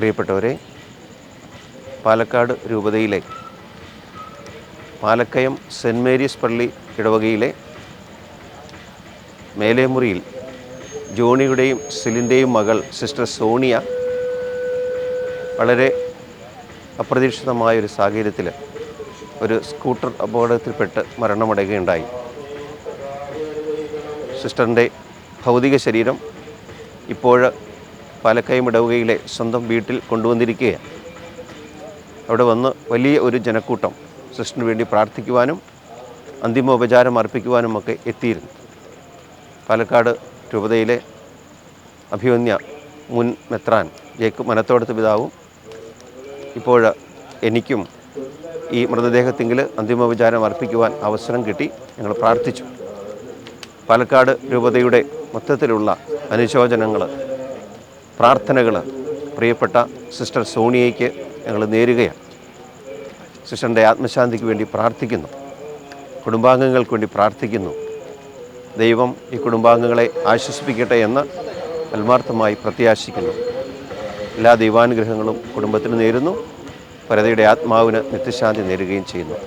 പ്രിയപ്പെട്ടവരെ പാലക്കാട് രൂപതയിലെ Palakkayam saint Mary's പള്ളി ഇടവകയിലെ മേലേമുറിയിൽ ജോണിയുടെയും സിലിന്റെയും മകൾ സിസ്റ്റർ സോണിയ വളരെ അപ്രതീക്ഷിതമായ ഒരു സാഹചര്യത്തിൽ ഒരു സ്കൂട്ടർ അപകടത്തിൽപ്പെട്ട് മരണമടയുകയുണ്ടായി. സിസ്റ്ററിന്റെ ഭൗതിക ശരീരം ഇപ്പോൾ പാലക്കയം ഇടവുകയിലെ സ്വന്തം വീട്ടിൽ കൊണ്ടുവന്നിരിക്കുകയാണ്. അവിടെ വന്ന് വലിയ ഒരു ജനക്കൂട്ടം സിസ്റ്ററിന് വേണ്ടി പ്രാർത്ഥിക്കുവാനും അന്തിമോപചാരം അർപ്പിക്കുവാനും ഒക്കെ എത്തിയിരുന്നു. പാലക്കാട് രൂപതയിലെ അഭിമന്യ മുൻ മെത്രാൻ ജേക്ക് മനത്തോടത്ത് പിതാവും ഇപ്പോൾ എനിക്കും ഈ മൃതദേഹത്തിങ്കിൽ അന്തിമോപചാരം അർപ്പിക്കുവാൻ അവസരം കിട്ടി. ഞങ്ങൾ പ്രാർത്ഥിച്ചു. പാലക്കാട് രൂപതയുടെ മൊത്തത്തിലുള്ള അനുശോചനങ്ങൾ പ്രാർത്ഥനകൾ പ്രിയപ്പെട്ട സിസ്റ്റർ സോണിയയ്ക്ക് ഞങ്ങൾ നേരുകയാണ്. സിസ്റ്ററിന്റെ ആത്മശാന്തിക്ക് വേണ്ടി പ്രാർത്ഥിക്കുന്നു. കുടുംബാംഗങ്ങൾക്ക് വേണ്ടി പ്രാർത്ഥിക്കുന്നു. ദൈവം ഈ കുടുംബാംഗങ്ങളെ ആശ്വസിപ്പിക്കട്ടെ എന്ന് ആത്മാർത്ഥമായി പ്രത്യാശിക്കുന്നു. എല്ലാ ദൈവാനുഗ്രഹങ്ങളും കുടുംബത്തിന് നേരുന്നു. പരതയുടെ ആത്മാവിന് നിത്യശാന്തി നേരുകയും ചെയ്യുന്നു.